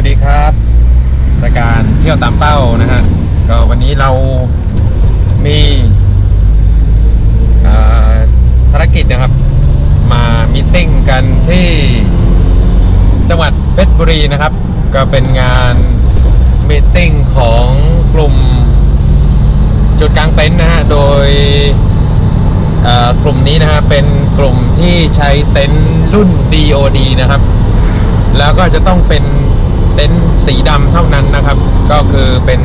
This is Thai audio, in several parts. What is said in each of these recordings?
วัสดีครับรายการเที่ยวตามเป้านะฮะก็วันนี้เรามีภารกิจนะครับ มามีติ้งกันที่จังหวัดเพชรบุรีนะครับ ก็เป็นงานมีติ้งของกลุ่มจุดกลางเต็นท์นะฮะโดยกลุ่มนี้นะฮะเป็นกลุ่มที่ใช้เต็นท์รุ่น DOD นะครับ แล้วก็จะต้องเป็น เต็นท์สีดำเท่านั้นนะครับ ก็คือเป็น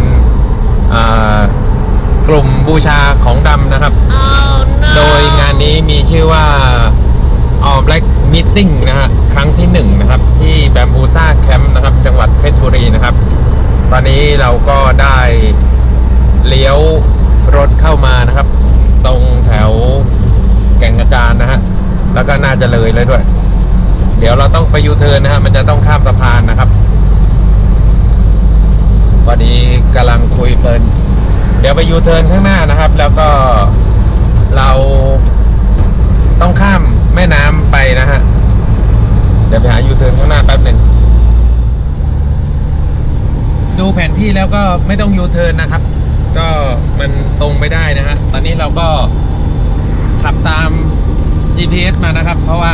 อ่ากลุ่มบูชาของดำนะครับโดยงานนี้มีชื่อว่า All Black Meeting นะฮะครั้งที่หนึ่งนะครับ ที่แบมบูซ่าแคมป์นะครับ จังหวัดเพชรบุรีนะครับ ตอนนี้เราก็ได้เลี้ยวรถเข้ามานะครับ ตรงแถวแก่งกระจานนะฮะแล้วก็น่าจะเลยเลยด้วย เดี๋ยวเราต้องไปยูเทิร์นนะฮะมันจะต้องข้ามสะพานนะครับ พอดีกำลังคุยเพลิน เดี๋ยวไปยูเทิร์นข้างหน้านะครับ แล้วก็เราต้องข้ามแม่น้ำไปนะฮะ เดี๋ยวไปหายูเทิร์นข้างหน้าแป๊บหนึ่งดูแผนที่แล้วก็ไม่ต้องยูเทิร์นนะครับ ก็มันตรงไปได้นะฮะ ตอนนี้เราก็ขับตาม GPS มานะครับ เพราะว่า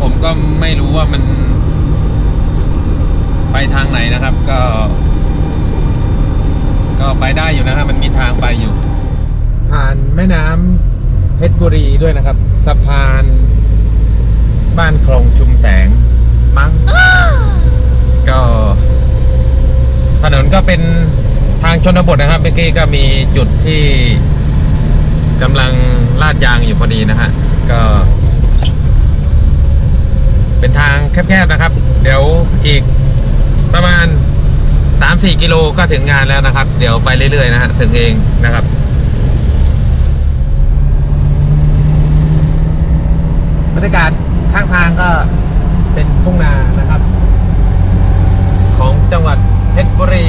ผมก็ไม่รู้ว่ามันไปทางไหนนะครับ ก็ ก็ไปได้อยู่นะครับมันมีทางไปอยู่ ผ่านแม่น้ำเพชรบุรีด้วยนะครับ สะพาน บ้านคลองชุมแสงมั้งก็ ถนนก็เป็นทางชนบทนะครับเมื่อกี้ก็มีจุดที่กำลังลาดยางอยู่พอดีนะฮะก็ เป็นทางแคบๆนะครับ เดี๋ยวอีกประมาณ สามสี่กิโลก็ถึงงานแล้วนะครับ เดี๋ยวไปเรื่อยๆนะฮะถึงเองนะครับบรรยากาศข้างทางก็เป็นทุ่งนานะครับ ของจังหวัดเพชรบุรี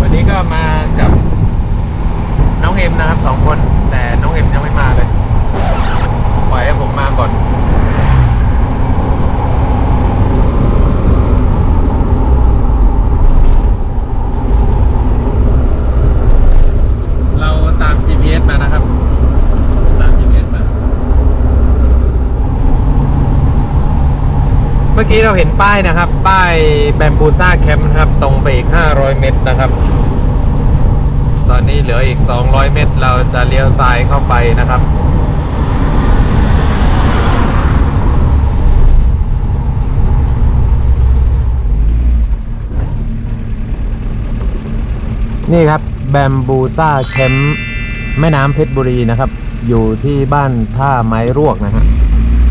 วันนี้ก็มากับน้องเอ็มนะครับสองคน แต่น้องเอ็มยังไม่มาเลย ปล่อยให้ผมมาก่อน เราตาม GPS มานะครับ ตาม GPS มา เมื่ อกี้เราเห็นป้ายนะครับ ป้ายแบมบูซ่าแคมป์นะครับ ตรงไปอีก 500 เมตรนะครับ ตอนนี้เหลืออีก 200 เมตร เราจะเลี้ยวซ้ายเข้าไปนะครับนี่ครับแบมบูซ่าแคมป์แม่น้ำเพชรบุรีนะครับ อยู่ที่บ้านท่าไม้รวกนะฮะ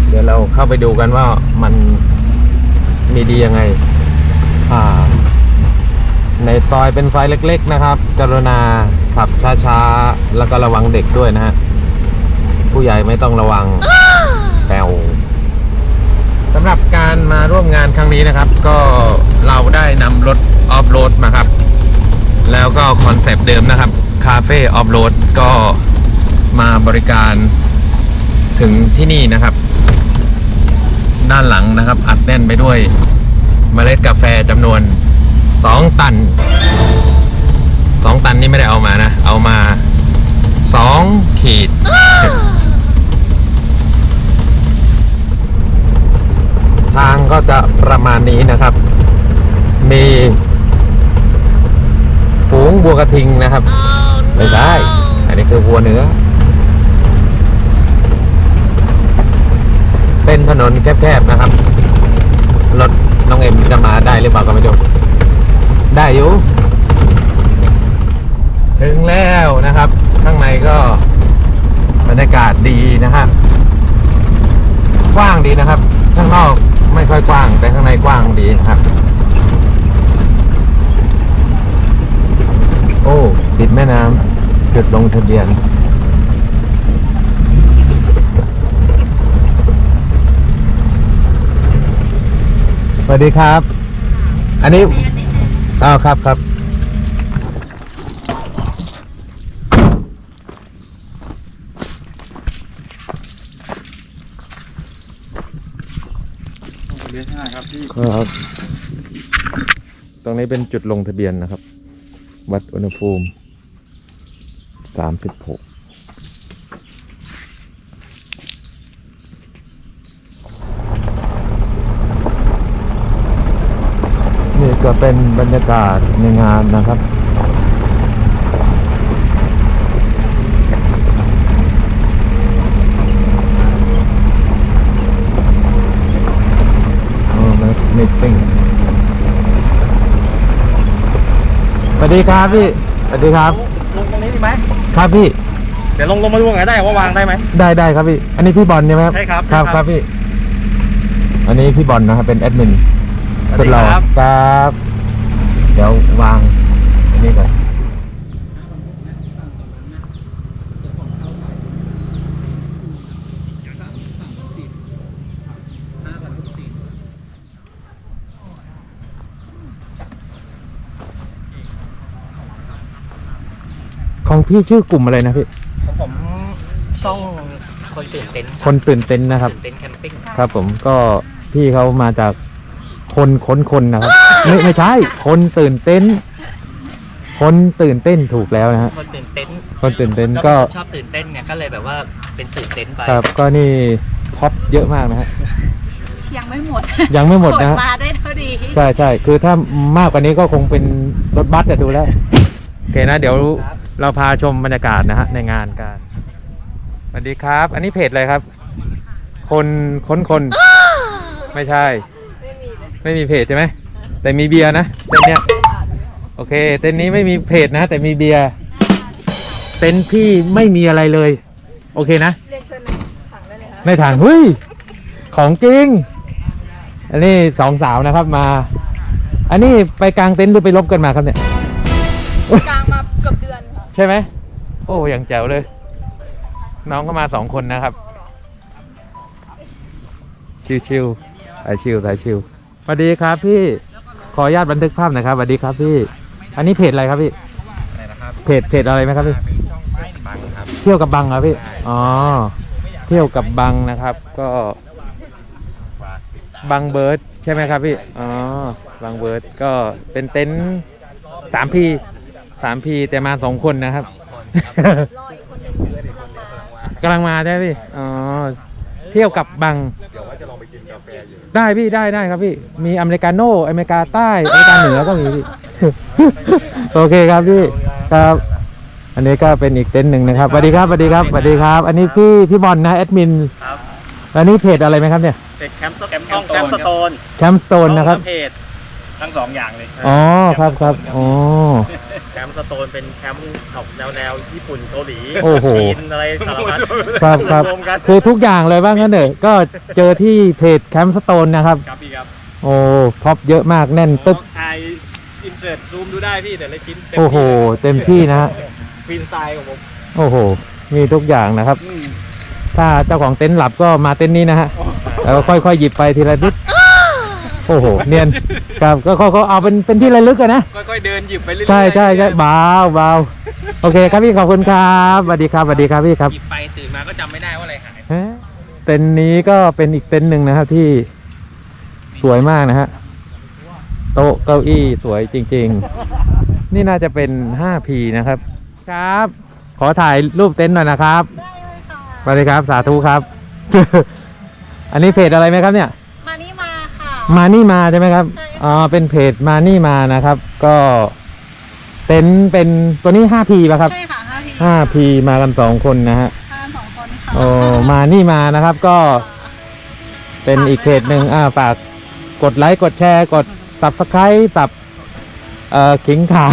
เดี๋ยวเราเข้าไปดูกันว่ามัน มีดียังไง อ่า ในซอยเป็นซอยเล็ก ๆ นะครับกรุณาขับช้าๆ แล้วก็ระวังเด็กด้วยนะฮะ ผู้ใหญ่ไม่ต้องระวังแปวสำหรับการมาร่วมงานครั้งนี้นะครับ ก็เราได้นำรถออฟโรดมาครับ แล้วก็คอนเซปต์เดิมนะครับ คาเฟ่ออฟโรดก็มาบริการถึงที่นี่นะครับ ด้านหลังนะครับ อัดแน่นไปด้วยเมล็ดกาแฟจำนวน 2 ตัน 2 ตันนี่ไม่ได้เอามานะ เอามา 2 ขีด ทางก็จะประมาณนี้นะครับ มีฝูงวัวกระทิงนะครับ ไม่ได้ อันนี้คือวัวเนื้อ เป็นถนนแคบๆนะครับ รถน้องเอ็มจะมาได้หรือเปล่าก็ไม่รู้ได้อยู่ ถึงแล้วนะครับ ข้างในก็บรรยากาศดีนะฮะกว้างดีนะครับ ข้างนอกไม่ค่อยกว้าง แต่ข้างในกว้างดีนะครับ โอ้ติดแม่น้ำจุดลงทะเบียน สวัสดีครับ อันนี้อ้าวครับครับเลี้ยงง่ายครับพี่ครับ ตรงนี้เป็นจุดลงทะเบียนนะครับ วัดอุณหภูมิสามสิบหก นี่ก็เป็นบรรยากาศในงานนะครับโอ้มามิทติ้งสวัสดีครับพี่ สวัสดีครับ ลงตรงนี้ดีไหม ครับพี่ เดี๋ยวลงลงมาดูไงได้ว่าวางได้ไหม ได้ได้ครับพี่ อันนี้พี่บอลใช่ไหมครับ ใช่ครับ ครับใช่คครัรับบพี่ อันนี้พี่บอลนะครับเป็นแอดมิน สวัสดีหล่อครับครับ เดี๋ยววางอันนี้ก่อนของพี่ชื่อกลุ่มอะไรนะพี่ของผมช่องคนตื่นเต้นคนตื่นเต้นนะครับ ตื่นเต้นแคมปิ้ง ครับผมก็พี่เขามาจาก คนค้นคนนะครับ ไม่ไม่ใช่ คนตื่นเต้น คนตื่นเต้นถูกแล้วนะฮะ คนตื่นเต้นคนตื่นเต้นก็ก็ ชอบตื่นเต้นเนี่ยก็เลยแบบว่าเป็นตื่นเต้นไปครับก็นี่พ็อปเยอะมากนะฮะ ยังไม่หมดยังไม่หมดนะฮะขนมาได้เท่าดีใช่ใช่คือถ้ามากกว่านี้ก็คงเป็นรถบัสจะดูแล้วโอเคนะ เดี๋ยวเราพาชมบรรยากาศนะฮะในงานกันสวัสดีครับ อันนี้เพจอะไรครับ คนค้นคน ไม่ใช่ ไม่มีเพจใช่ไหมแต่มีเบียร์นะเต็นท์เนี้ยโอเค เต็นท์นี้ไม่มีเพจนะ แต่มีเบียร์เต็นท์พี่ไม่มีอะไรเลย โอเคนะเรียนเชิญถังได้เลยค่ะในถังเฮ้ยของจริง อันนี้สองสาวนะครับมา อันนี้ไปกลางเต็นท์หรือไปลบกันมาครับเนี่ยกลางมาเกือบเดือนค่ะใช่ไหมโอ้อย่างแจ๋วเลย น้องก็มาสองคนนะครับ ชิวชิวๆสายชิวสายชิว สวัสดีครับพี่ขออนุญาตบันทึกภาพหน่อยครับสวัสดีครับพี่ อันนี้เพจอะไรครับพี่อะไรนะครับเพจเพจอะไรไหมครับพี่ เป็นช่องบังครับ เที่ยวกับบังครับพี่ อ๋อ เที่ยวกับบังนะครับ ก็บังเบิร์ดใช่ไหมครับพี่ อ๋อ บังเบิร์ดก็เป็นเต็นท์สามพีสามพีแต่มาสองคนนะครับ รออีกคนหนึงกำลังมากำลังมาใช่ไหมพี่ อ๋อ เที่ยวกับบัง เดี๋ยวว่าจะลองไปกินกาแฟอยู่ได้พี่ได้ได้ครับพี่ มีอเมริกาโน่อเมริกาใต้อเมริกาเหนือก็มีพี่ โอเคครับพี่ครับ อันนี้ก็เป็นอีกเต็นท์หนึ่งนะครับสวัสดีครับสวัสดีครับสวัสดีครับ อันนี้พี่พี่บอลนะแอดมินครับอันนี้เพจอะไรไหมครับเนี่ยเป็นแคมป์แคมป์ช่องแคมป์สโตนแคมป์สโตนนะครับ เพจทั้งสองอย่างเลยอ๋อครับครับอ๋อแคมป์สโตนเป็นแคมป์ออกแนวแนวญี่ปุ่นเกาหลีโอ้โห จีนอะไรสารพัดครับครับรวมกันคือทุกอย่างเลยว่างั้นเถอะก็เจอที่เพจแคมป์สโตนนะครับ ครับพี่ครับโอ้พ็อปเยอะมากแน่นตึ๊บไออินเสิร์ตซูมดูได้พี่แต่ละชิ้นเต็มโอ้โห เต็มที่นะฮะฟรีสไตล์ของผมโอ้โห มีทุกอย่างนะครับ อืมถ้าเจ้าของเต็นท์หลับก็มาเต็นท์นี้นะฮะแล้วก็ค่อยๆหยิบไปทีละนิด โอ้โหเนียนครับก็เขาเขาเอาเป็นเป็นที่ระลึกอะนะค่อยๆเดินหยิบไปเรื่อยๆใช่ใช่ใช่เบาเบาโอเคครับพี่ขอบคุณครับสวัสดีครับสวัสดีครับพี่ครับหยิบไปตื่นมาก็จำไม่ได้ว่าอะไรหายฮะเต็นท์นี้ก็เป็นอีกเต็นท์หนึ่งนะครับที่สวยมากนะฮะโต๊ะเก้าอี้สวยจริง ๆ นี่น่าจะเป็น 5P นะครับ ครับ ขอถ่ายรูปเต็นท์หน่อยนะครับได้เลยค่ะสวัสดีครับสาธุครับ อันนี้เพจอะไรไหมครับเนี่ยมานี่มาค่ะ มานี่มาใช่ไหมครับใช่ค่ะอ๋อเป็นเพจมานี่มานะครับ ก็เต็นท์เป็นตัวนี้ 5P ป่ะครับ ใช่ค่ะห้าที 5P มากันสองคนนะฮะห้าสองคนค่ะโอ้มานี่มานะครับ ก็เป็นอีกเพจหนึ่งอ่าฝากกดไลค์กดแชร์ กด subscribe สับเอ่อขิงขา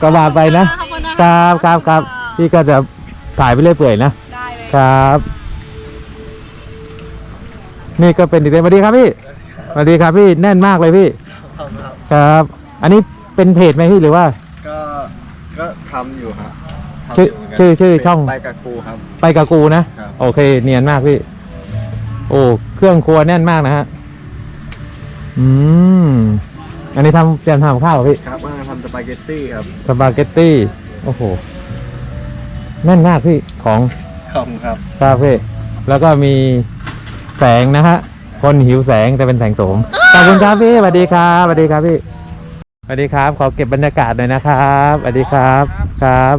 ก็ว่าไปนะ ขอบคุณนะคคะรับครับครับพี่ก็จะถ่ายไปเรื่อยเปื่อยนะ ได้เลย ครับ นี่ก็เป็นอีกเรื่องสวัสดีครับพี่ สวัสดีครับพี่แน่นมากเลยพี่ครับ อันนี้เป็นเพจไหมพี่หรือว่า ก็ก็ทำอยู่ครับทำชื่ออยู่เหมืนกันชื่อชื่อช่อง ไปกับกูครับ ไปกับกูนะ ครับ โอเค เนียนมากพี่ โอ้เครื่องครัวแน่นมากนะฮะอืมอันนี้ทำเตรียมทำกับข้าวเหรอพี่ครับกำลังทำสปาเกตตี้ครับสปาเกตตี้โอ้โหแน่นมากพี่ของ ขอบคุณครับคาเฟ่แล้วก็มีแสงนะฮะ คนหิวแสงแต่เป็นแสงโสมขอบคุณครับพี่สวัสดีครับสวัสดีครับพี่สวัสดีครับ ขอเก็บบรรยากาศหน่อยนะครับสวัสดีครับครับ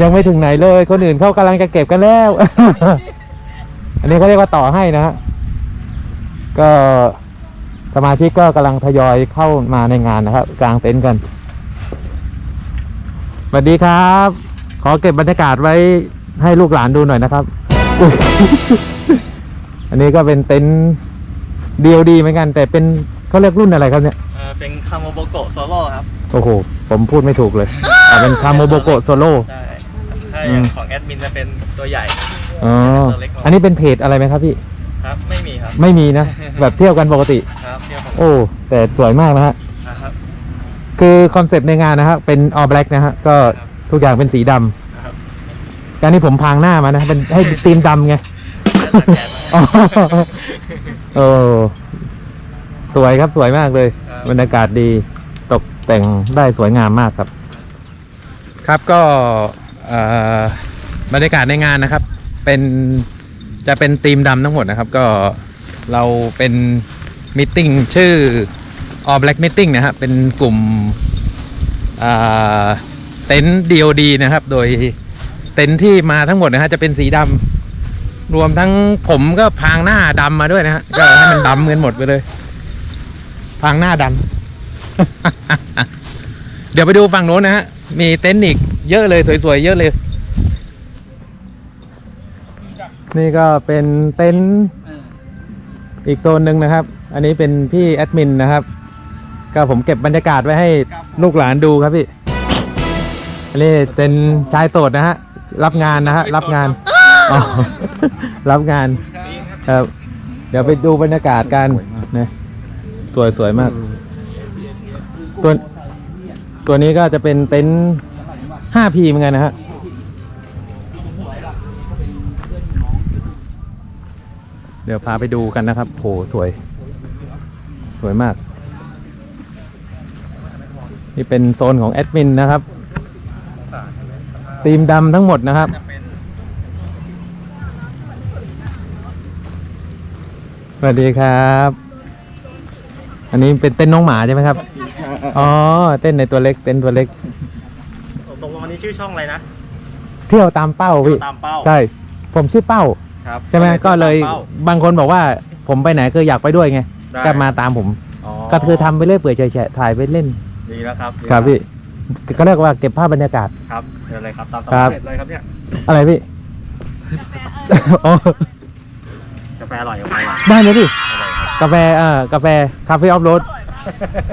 ยังไม่ถึงไหนเลยคนอื่นเขากำลังจะเก็บกันแล้ว อันนี้เขาเรียกว่าต่อให้นะฮะก็สมาชิกก็กำลังทยอยเข้ามาในงานนะครับ กลางเต็นท์กันสวัสดีครับ ขอเก็บบรรยากาศไว้ให้ลูกหลานดูหน่อยนะครับ อุ๊ยอันนี้ก็เป็นเต็นท์เดียวดีเหมือนกัน แต่เป็นเขาเรียกรุ่นอะไรครับเนี่ย เอ่อเป็นคาโมโบโกะโซโล่ครับโอ้โห ผมพูดไม่ถูกเลยอ่าเป็นคาโมโบโกโซโล่ ใช่ถ้าอือย่ามงของแอดมินจะเป็นตัวใหญ่อ๋อ อันนี้เป็นเพจอะไรไหมครับพี่ ครับ ไม่มีครับไม่มีนะ แบบเที่ยวกันปกติ ครับเที่ยวผมโอ้ แต่สวยมากนะฮะ นะครับ คือคอนเซปต์ในงานนะฮะเป็น all black นะฮะ ก็ทุกอย่างเป็นสีดนะครับำการที่ผมพรางหน้ามานะเป็นให้ธีมดำไงจะ ตัดแขนอ๋อโอ้สวยครับสวยมากเลยครับบรรยากาศดีตกแต่งได้สวยงามมากครับ ครับก็เอ่อบรรยากาศในงานนะครับ เป็นจะเป็นธีมดำทั้งหมดนะครับ ก็เราเป็นมิ팅ชื่อ All Black Meeting นะครับเป็นกลุ่มอ่าเต็นท์ DOD นะครับ โดยเต็นท์ที่มาทั้งหมดนะฮะจะเป็นสีดำ รวมทั้งผมก็พรางหน้าดำมาด้วยนะฮะก็ให้มันดำกันหมดไปเลยพรางหน้าดำ เดี๋ยวไปดูฝั่งโน้นนะฮะ มีเต็นท์อีกเยอะเลยสวยๆเยอะเลย นี่ก็เป็นเต็นท์อีกโซนหนึ่งนะครับ อันนี้เป็นพี่แอดมินนะครับ ก็ผมเก็บบรรยากาศไว้ให้ลูกหลานดูครับพี่ อันนี้เป็นชายโสดนะฮะ รับงานนะฮะ รับงาน อ๋อรับงานครับ เดี๋ยวไปดูบรรยากาศกันนะสวยสวยมาก ตัวตัวนี้ก็จะเป็นเต็นท์ 5P เหมือนกันนะฮะเดี๋ยวพาไปดูกันนะครับโหสวย สวยมาก นี่เป็นโซนของแอดมินนะครับทีมดำทั้งหมดนะครับ วัสดีครับ อันนี้เป็นเต้นน้องหมาใช่ไหมครับ อ๋อ เต้นในตัวเล็ก เต้นตัวเล็กตรงวันนี้ชื่อช่องอะไรนะ เที่ยวตามเป้าพี่ ตามเป้า ใช่ ผมชื่อเป้า ครับ ใช่ไหมก็เลยตามป้าบางคนบอกว่า ผมไปไหนก็อยากไปด้วยไงได้ก็มาตามผมอ๋อก็คือทำไปเรื่อยเปื่อยแฉะๆถ่ายไปเล่น ดีแล้วครับ ครับพี่ก็เรียกว่าเก็บภาพบรรยากาศ ครับเชิญเลยครับ ตามครับสำเร็จเลยครับเนี่ย อะไรพี่ อ๋อกาแฟอร่อยกาแฟอร่อยได้เลยพี่อร่อยครับกาแฟเอ่อกาแฟคาเฟ่ออฟโรด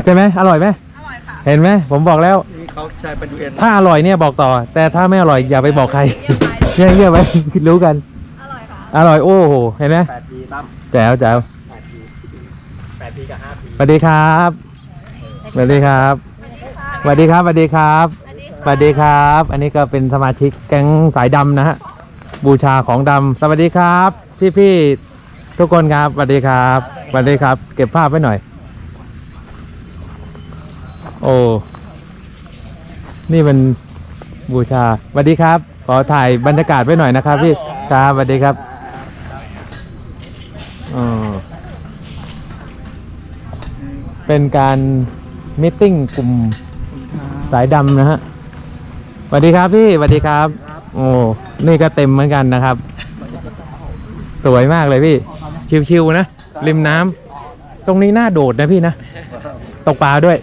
ใช่ไหมอร่อยไหมอร่อยค่ะ เห็นไหมผมบอกแล้ว นี่เขาใช้เป็นยูเอ็นถ้าอร่อยเนี่ยบอกต่อ แต่ถ้าไม่อร่อยอย่าไปบอกใครเยี่ยมไปเงียบๆไว้ รู้กัน อร่อยค่ะ อร่อยโอ้โหเห็นไหมแปดปีตั้มแจ๋วแจ๋วแปดปีแปดปีกับห้าปีสวัสดีครับสวัสดีครับสวัสดีครับสวัสดีครับอันนี้สวัสดีครับ อันนี้ก็เป็นสมาชิกแก๊งสายดำนะฮะบูชาของดำสวัสดีครับพี่ๆ ทุกคนครับสวัสดีครับสวัสดีครับ เก็บภาพไว้หน่อย โอ้นี่มันบูชาสวัสดีครับ ขอถ่ายบรรยากาศไว้หน่อยนะครับพี่ครับสวัสดีครับอ๋อเป็นการมิทติ้งกลุ่มสายดำนะฮะสวัสดีครับพี่สวัสดีครับ โอ้ นี่ก็เต็มเหมือนกันนะครับ สวยมากเลยพี่ ชิวๆนะ ริมน้ำตรงนี้น่าโดดนะพี่นะ ตกปลาด้วย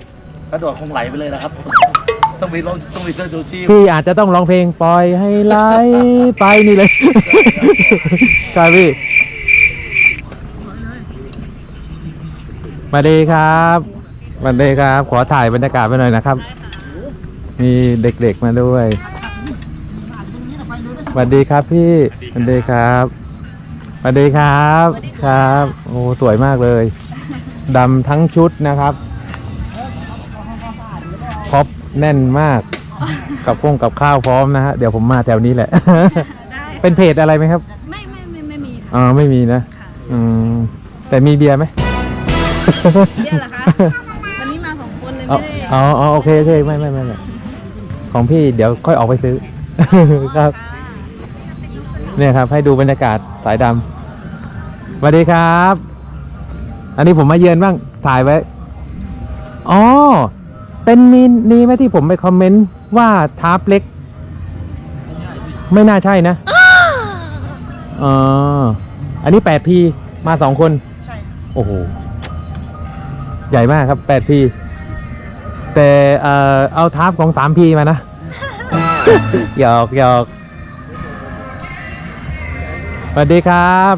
กระโดดคงไหลไปเลยนะครับ ต้องมีลงต้องมีเสื้อชูชีพพี่อาจจะต้องร้องเพลงปล่อยให้ไหลไปนี่เลย ครับพี่สวัสดีครับสวัสดีครับ ขอถ่ายบรรยากาศไปหน่อยนะครับ มีเด็กๆมาด้วยสวัสดีครับพี่สวัสดีครับส วัสดีครับครับโอ้สวยมากเลยดำทั้งชุดนะครับครบแน่นมาก กับพงกับข้าวพร้อมนะฮะเดี๋ยวผมมาแถวนี้แหละได้เป็นเพจอะไรไหมครับ ไม่ไม่ไม่ไม่มีค่ะอ๋อไม่มีนะค่ะอืมแต่มีเบียร์ไหมเยี่ยเหรอคะวันนี้มาสองคนเลยอ๋อไม่ได้อ๋ออ๋อโอเคโอเคไม่ไม่ไม่ไม่ของพี่เดี๋ยวค่อยออกไปซื้อครับ เนี่ยครับให้ดูบรรยากาศสายดำ สวัสดีครับ อันนี้ผมมาเยือนบ้าง ถ่ายไว้ อ๋อ เป็นมีนี่ไหมที่ผมไปคอมเมนต์ว่าทาร์ปเล็ก ไม่น่าใช่นะอ๋ออันนี้แปดพีมาสองคน ใช่ โอ้โห ใหญ่มากครับแปดพีแต่เอ่อเอาทาร์ปของสามพีมานะ หยอกหยอกสวัสดีครับ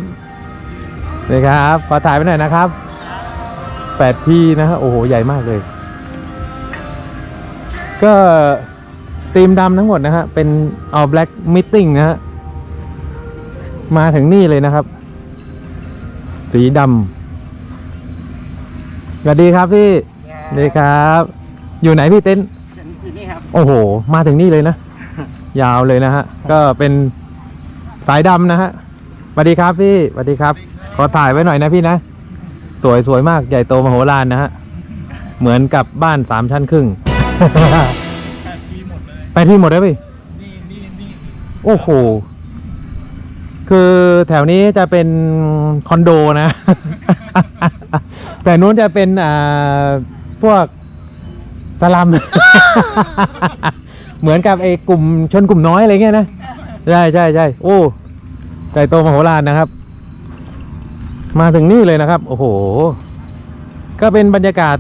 สวัสดีครับขอถ่ายไปหน่อยนะครับแปดพีนะฮะโอ้โห ใหญ่มากเลย ก็ธีมดำทั้งหมดนะฮะ เป็น all black meeting นะฮะ มาถึงนี่เลยนะครับ สีดำสวัสดีครับพี่สวัสดีครับ อยู่ไหนพี่เต้นอยู่นี่ครับ โอ้โห มาถึงนี่เลยนะ ยาวเลยนะฮะ ก็เป็นสายดำนะฮะสวัสดีครับพี่สวัสดีครับ ขอถ่ายไว้หน่อยนะพี่นะ สวยสวยมากใหญ่โตมโหฬารนะฮะ เหมือนกับบ้านสามชั้นครึ่งไปที่หมดเลยพี่โอ้โห คือแถวนี้จะเป็นคอนโดนะ แต่นู้นจะเป็นอ่าพวกสลัม เหมือนกับไอ้กลุ่มชนกลุ่มน้อยอะไรเงี้ยนะ ใช่ใช่ใช่โอ้ใหญ่โตมโหฬารนะครับ มาถึงนี่เลยนะครับ โอ้โห ก็เป็นบรรยากาศ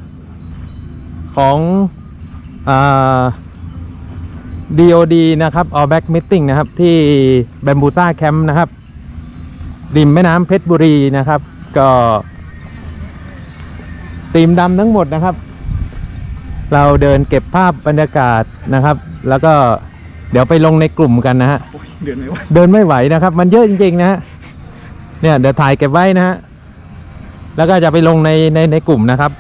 ของอ่า DOD นะครับ All Back Meeting นะครับ ที่ Bambusa Camp นะครับ ริมแม่น้ำเพชรบุรีนะครับ ก็ตีมดำทั้งหมดนะครับ เราเดินเก็บภาพบรรยากาศนะครับ แล้วก็เดี๋ยวไปลงในกลุ่มกันนะฮะโอ้ยเดือนไหนวะเดินไม่ไหวนะครับ มันเยอะจริงๆนะฮะ เนี่ยเดี๋ยวถ่ายเก็บไว้นะฮะแล้วก็จะไปลงในในในกลุ่มนะครับ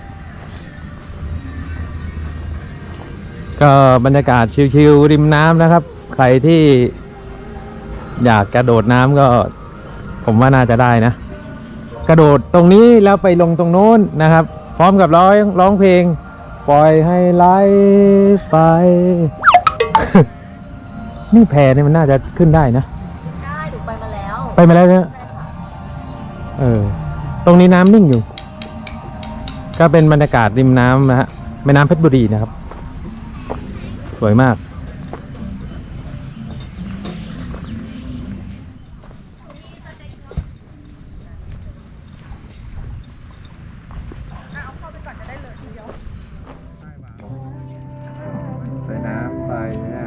ก็บรรยากาศชิลๆริมน้ำนะครับ ใครที่อยากกระโดดน้ำก็ ผมว่าน่าจะได้นะ กระโดดตรงนี้แล้วไปลงตรงโน้นนะครับ พร้อมกับร้องร้องเพลง ปล่อยให้ไหลไป นี่แพเนี่ยมันน่าจะขึ้นได้นะ ได้หนูไปมาแล้ว ไปมาแล้วเนี่ย เออ ตรงนี้น้ำนิ่งอยู่ ก็เป็นบรรยากาศริมน้ำนะฮะแม่น้ำเพชรบุรีนะครับ สวยมาก ใส่น้ำไปเนี่ย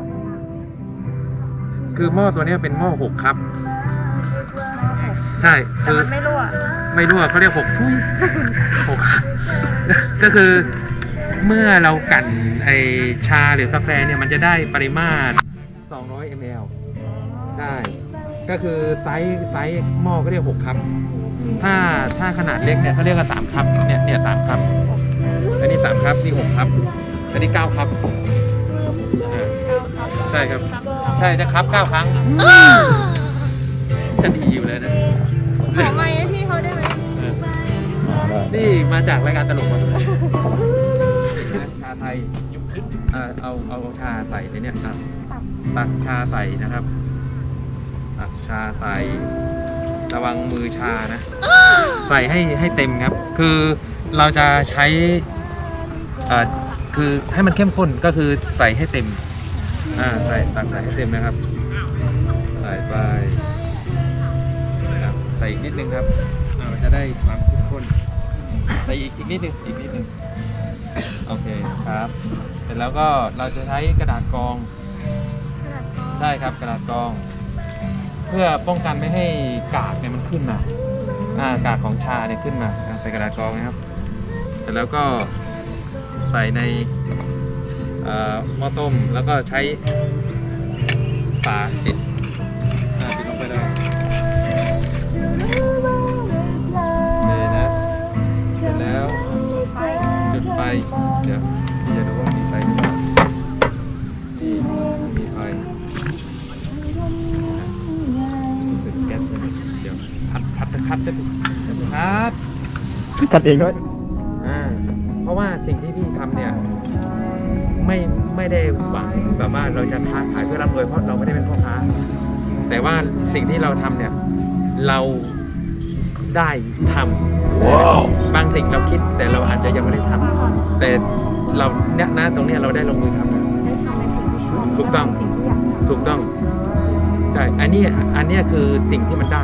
คือหม้อตัวเนี้ยเป็นหม้อหกครับ ใช่แต่คือ มันไม่รั่ว ไม่รู้อะเขาเรียกหกทุยหกก็คือเมื่อเรากลั่นไอชาหรือกาแฟเนี่ยมันจะได้ปริมาตร 200 ml ใช่ ก็คือไซส์ไซส์หม้อก็เรียก 6 ครับ ถ้าถ้าขนาดเล็กเนี่ยเขาเรียกว่า 3 ครับ เนี่ยเนี่ยสามครับ อันนี้ 3 ครับ นี่ 6 ครับ อันนี้ 9 ครับอ่าใช่ครับ ใช่นะครับ 9 ครั้ง จะดีอยู่เลยนะ ขอไม้ให้พี่ เขาได้ไหมนี่มาจากรายการตลกมาเลยชาไทยอ่าเอาเอาชาใส่ในเนี้ยอะตักชาใส่นะครับตักชาใส่ระวังมือชานะ ใส่ให้ให้เต็มครับ คือเราจะใช้อ่าคือให้มันเข้มข้นก็คือใส่ให้เต็มอ่าใส่ตักใส่ให้เต็มนะครับ ใส่ไปนะครับใส่อีกนิดนึงครับอ่ามัน จะได้ความเข้มข้นใส่อีกอีกนิดนึงอีกนิดนึงโอเคครับ เสร็จแล้วก็เราจะใช้กระดาษกรองได้ครับกระดาษกรอง เพื่อป้องกันไม่ให้กากเนี่ยมันขึ้นมาอ่ากากของชาเนี่ยขึ้นมาอ่าใส่กระดาษกรองนะครับ เสร็จแล้วก็ใส่ในเอ่อหม้อต้มแล้วก็ใช้ฝาปิดอ่ เดี๋ยวคัดคัดคัดจะถูกคัดกัดเองด้วยอ่าเพราะว่าสิ่งที่พี่ทำเนี่ย ไม่ไม่ได้หวังแบบว่าเราจะค้าขายเพื่อร่ำรวยเพราะเราไม่ได้เป็นพ่อค้า แต่ว่าสิ่งที่เราทำเนี่ย เราได้ทำ บางสิ่งเราคิดแต่เราอาจจะยังไม่ได้ทำแต่เราเนี่ยนะตรงเนี้ยเราได้ลงมือทำแล้วได้ทำในสิ่งที่ชอบถูกต้องสิ่งที่อยากทำ ถูกต้องใช่อันนี้อันเนี้ยคือสิ่งที่มันได้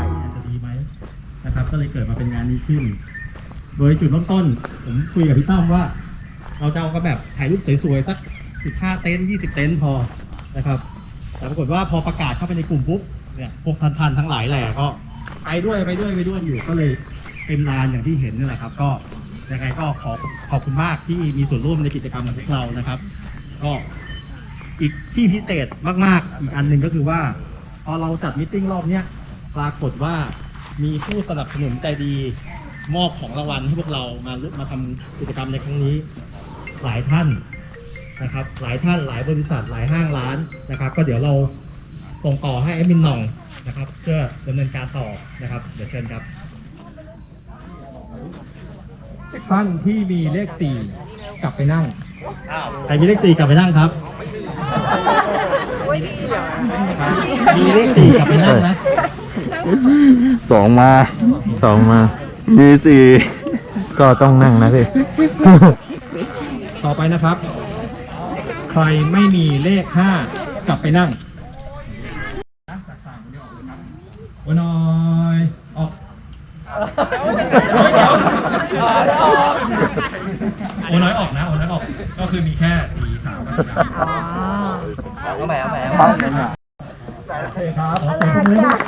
ก็เลยเกิดมาเป็นงานนี้ขึ้น โดยจุดเริ่มต้น ผมคุยกับพี่ตั้มว่า เราจะเอาก็แบบถ่ายรูปสวยๆสัก 15 เต็นท์20 เต็นท์พอนะครับ แต่ปรากฏว่าพอประกาศเข้าไปในกลุ่มปุ๊บเนี่ยพวกทันๆทั้งหลายแหล่ก็ไปด้วยไปด้วยไปด้วยอยู่ก็เลยเต็มลานอย่างที่เห็นนี่แหละครับ ก็ยังไงก็ขอขอบคุณมากที่มีส่วนร่วมในกิจกรรมของพวกเรานะครับ ก็อีกที่พิเศษมากๆ อีกอันหนึ่งก็คือว่า พอเราจัดมิทติ้งรอบเนี้ยปรากฏว่า มีผู้สนับสนุนใจดีมอบของรางวัลให้พวกเรามามาทำกิจกรรมในครั้งนี้ หลายท่านนะครับ หลายท่านหลายบริษัทหลายห้างร้านนะครับ ก็เดี๋ยวเราส่งต่อให้แอดมินหน่องนะครับ เพื่อดำเนินการต่อนะครับ เดี๋ยวเชิญครับ ท่านที่มีเลขสี่กลับไปนั่งใครมีเลขสี่กลับไปนั่งครับ มีเลขสี่กลับไปนั่งนะ สองมา สองมา มีสี่ก็ต้องนั่งนะพี่ ต่อไปนะครับ ใครไม่มีเลขห้ากลับไปนั่งโอ้น้อยออกโอ้น้อยออกนะโอ้น้อยออก ก็คือมีแค่สีขาวกับสีดำ เอาแหมเอาแหมโอเคครับขอเสียงปรบมือด้วยเดี๋ย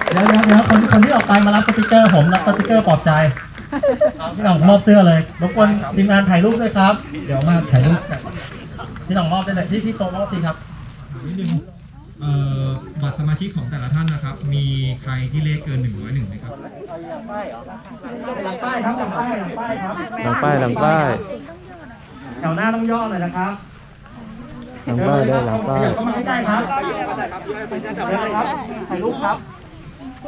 กเกอร์ผมรับสติกเกอร์ปลอบใจพี่หน่องมอบเสื้อเลยรบกวนทีมงานถ่ายรูปด้วยครับ เดี๋ยวมาถ่ายรูปกันพี่หน่องมอบได้เลยที่ที่โต๊ะมอบจริงครับนิดนึงเอ่อบัตรสมาชิกของแต่ละท่านนะครับ มีใครที่เลขเกิน 101ไหมครับ หลังป้ายครับหลังป้ายหลังป้ายครับหลังป้ายหลังป้ายแถวหน้าต้องย่อหน่อยนะครับหลังป้ายด้วยหลังป้ายเดี๋วเข้ามาใกล้ๆครับเดี๋ยวเลยครับถ่ายรูปครับ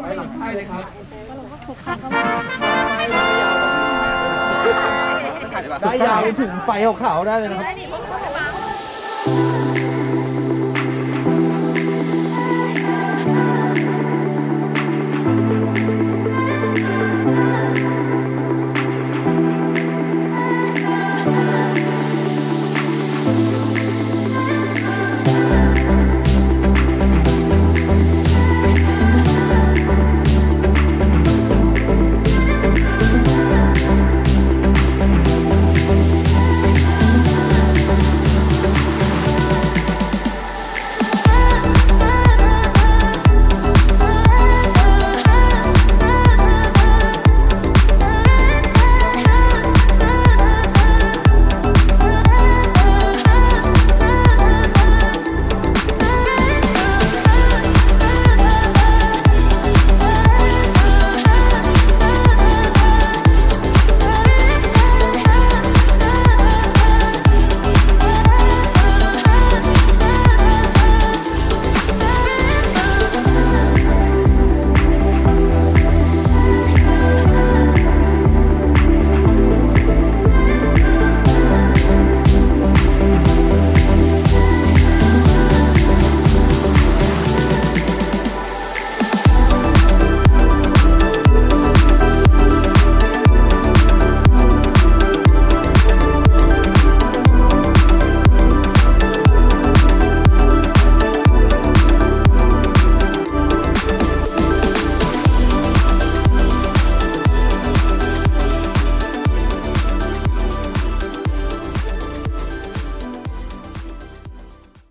ไปหลังป้ายเลยครับ ได้ยาวถึงไฟขาวๆได้เลยนะครับ